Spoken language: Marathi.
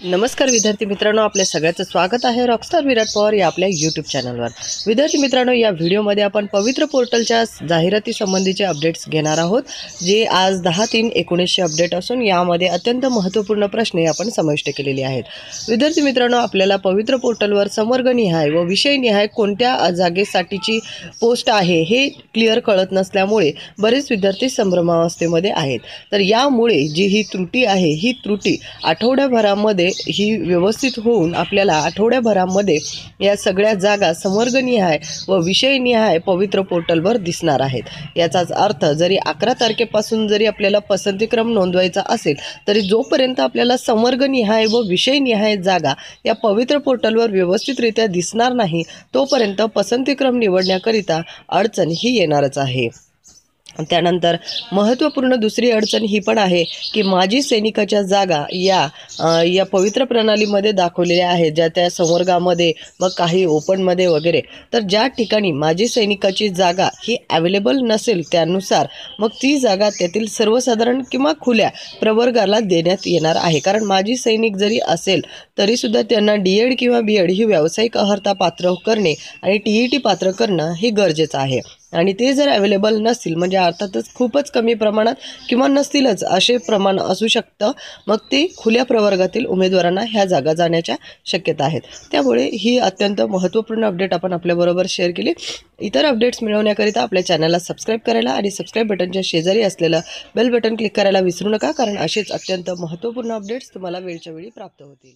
नमस्कार विद्यार्थी मित्रांनो आपल्या सगळ्याचं स्वागत आहे रॉकस्टार विराट पवार या आपल्या यूट्यूब चॅनलवर विद्यार्थी मित्रांनो या व्हिडिओमध्ये आपण पवित्र पोर्टलच्या जाहिराती संबंधीचे अपडेट्स घेणार आहोत जे आज दहा तीन एकोणीसशे अपडेट असून यामध्ये अत्यंत महत्त्वपूर्ण प्रश्ने आपण समाविष्ट केलेले आहेत. विद्यार्थी मित्रांनो आपल्याला पवित्र पोर्टलवर समर्गनिहाय व विषयनिहाय कोणत्या जागेसाठीची पोस्ट आहे हे क्लिअर कळत नसल्यामुळे बरेच विद्यार्थी संभ्रमावस्थेमध्ये आहेत. तर यामुळे जी ही त्रुटी आहे ही त्रुटी आठवड्याभरामध्ये ही व्यवस्थित होऊन आपल्याला आठवड्याभरामध्ये या सगळ्या जागा समर्गनिहाय व विषयनिहाय पवित्र पोर्टलवर दिसणार आहेत. याचाच अर्थ जरी अकरा तारखेपासून जरी आपल्याला पसंतीक्रम नोंदवायचा असेल तरी जोपर्यंत आपल्याला समर्गनिहाय व विषयनिहाय जागा या पवित्र पोर्टलवर व्यवस्थितरित्या दिसणार नाही तोपर्यंत पसंतीक्रम निवडण्याकरिता अडचण ही येणारच आहे. त्यानंतर महत्त्वपूर्ण दुसरी अडचण ही पण आहे की माजी सैनिकाच्या जागा या या पवित्र प्रणालीमध्ये दाखवलेल्या आहेत ज्या त्या संवर्गामध्ये मग काही ओपनमध्ये वगैरे. तर ज्या ठिकाणी माजी सैनिकाची जागा ही अवेलेबल नसेल त्यानुसार मग ती जागा त्यातील सर्वसाधारण किंवा खुल्या प्रवर्गाला देण्यात येणार आहे. कारण माजी सैनिक जरी असेल तरीसुद्धा त्यांना डी एड किंवा बी एड ही व्यावसायिक अर्हता पात्र करणे आणि टी ई टी पात्र करणं हे गरजेचं आहे. आणि ते जर अवेलेबल नसतील म्हणजे अर्थातच खूपच कमी प्रमाणात किंवा नसतीलच असे प्रमाण असू शकतं मग ते खुल्या प्रवर्गातील उमेदवारांना ह्या जागा जाण्याच्या शक्यता आहेत. त्यामुळे ही अत्यंत महत्त्वपूर्ण अपडेट आपण आपल्याबरोबर शेअर केली. इतर अपडेट्स मिळवण्याकरिता आपल्या चॅनलला सबस्क्राईब करायला आणि सबस्क्राईब बटनच्या शेजारी असलेलं बेल बटन क्लिक करायला विसरू नका कारण असेच अत्यंत महत्त्वपूर्ण अपडेट्स तुम्हाला वेळच्या वेळी प्राप्त होतील.